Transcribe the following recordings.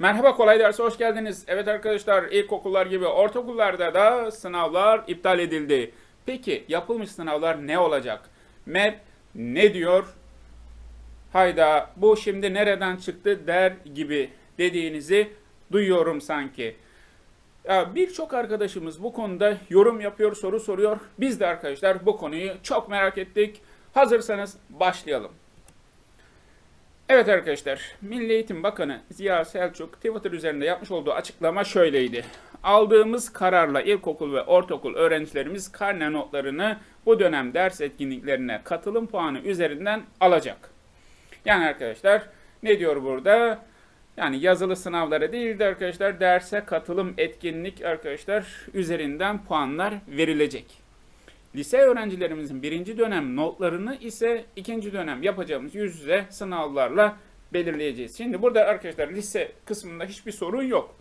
Merhaba kolay derse hoş geldiniz. Evet arkadaşlar ilkokullar gibi ortaokullarda da sınavlar iptal edildi. Peki yapılmış sınavlar ne olacak? MEP ne diyor? Hayda bu şimdi nereden çıktı der gibi dediğinizi duyuyorum sanki. Birçok arkadaşımız bu konuda yorum yapıyor, soru soruyor. Biz de arkadaşlar bu konuyu çok merak ettik. Hazırsanız başlayalım. Evet arkadaşlar, Milli Eğitim Bakanı Ziya Selçuk Twitter üzerinde yapmış olduğu açıklama şöyleydi. Aldığımız kararla ilkokul ve ortaokul öğrencilerimiz karne notlarını bu dönem ders etkinliklerine katılım puanı üzerinden alacak. Yani arkadaşlar ne diyor burada? Yani yazılı sınavlara değil de arkadaşlar derse katılım etkinlik arkadaşlar üzerinden puanlar verilecek. Lise öğrencilerimizin birinci dönem notlarını ise ikinci dönem yapacağımız yüz yüze sınavlarla belirleyeceğiz. Şimdi burada arkadaşlar lise kısmında hiçbir sorun yok.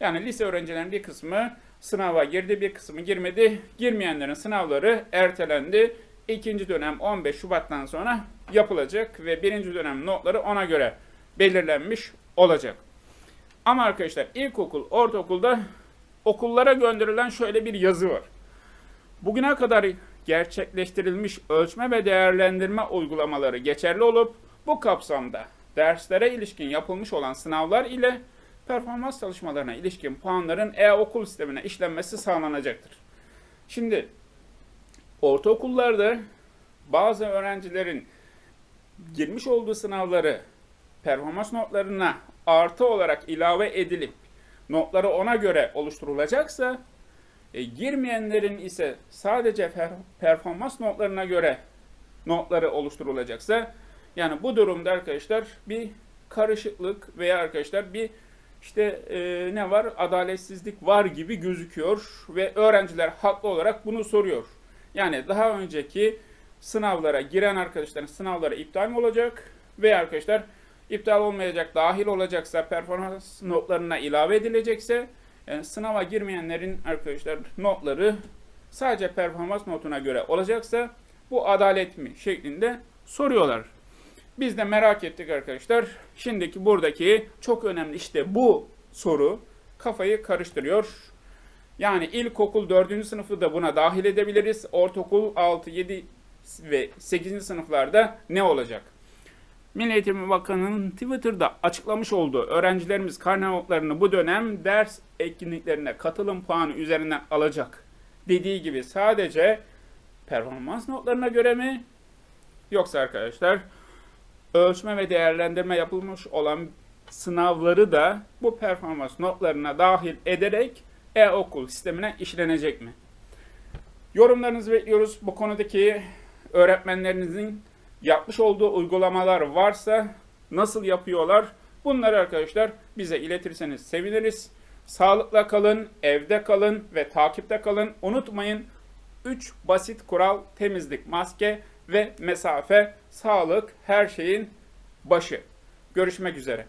Yani lise öğrencilerin bir kısmı sınava girdi, bir kısmı girmedi. Girmeyenlerin sınavları ertelendi. İkinci dönem 15 Şubat'tan sonra yapılacak ve birinci dönem notları ona göre belirlenmiş olacak. Ama arkadaşlar ilkokul, ortaokulda okullara gönderilen şöyle bir yazı var. Bugüne kadar gerçekleştirilmiş ölçme ve değerlendirme uygulamaları geçerli olup bu kapsamda derslere ilişkin yapılmış olan sınavlar ile performans çalışmalarına ilişkin puanların e-okul sistemine işlenmesi sağlanacaktır. Şimdi ortaokullarda bazı öğrencilerin girmiş olduğu sınavları performans notlarına artı olarak ilave edilip notları ona göre oluşturulacaksa e, girmeyenlerin ise sadece per- performans notlarına göre notları oluşturulacaksa yani bu durumda arkadaşlar bir karışıklık veya arkadaşlar bir işte e, ne var adaletsizlik var gibi gözüküyor ve öğrenciler haklı olarak bunu soruyor. Yani daha önceki sınavlara giren arkadaşların sınavları iptal mi olacak veya arkadaşlar iptal olmayacak dahil olacaksa performans notlarına ilave edilecekse yani sınava girmeyenlerin arkadaşlar notları sadece performans notuna göre olacaksa bu adalet mi şeklinde soruyorlar. Biz de merak ettik arkadaşlar. Şimdiki buradaki çok önemli işte bu soru kafayı karıştırıyor. Yani ilkokul 4. sınıfı da buna dahil edebiliriz. Ortaokul 6, 7 ve 8. sınıflarda ne olacak? Milli Eğitim Bakanı'nın Twitter'da açıklamış olduğu öğrencilerimiz karne notlarını bu dönem ders etkinliklerine katılım puanı üzerinden alacak dediği gibi sadece performans notlarına göre mi yoksa arkadaşlar ölçme ve değerlendirme yapılmış olan sınavları da bu performans notlarına dahil ederek e-okul sistemine işlenecek mi? Yorumlarınızı bekliyoruz. Bu konudaki öğretmenlerinizin yapmış olduğu uygulamalar varsa nasıl yapıyorlar? Bunları arkadaşlar bize iletirseniz seviniriz. Sağlıkla kalın, evde kalın ve takipte kalın. Unutmayın 3 basit kural temizlik, maske ve mesafe, sağlık her şeyin başı. Görüşmek üzere.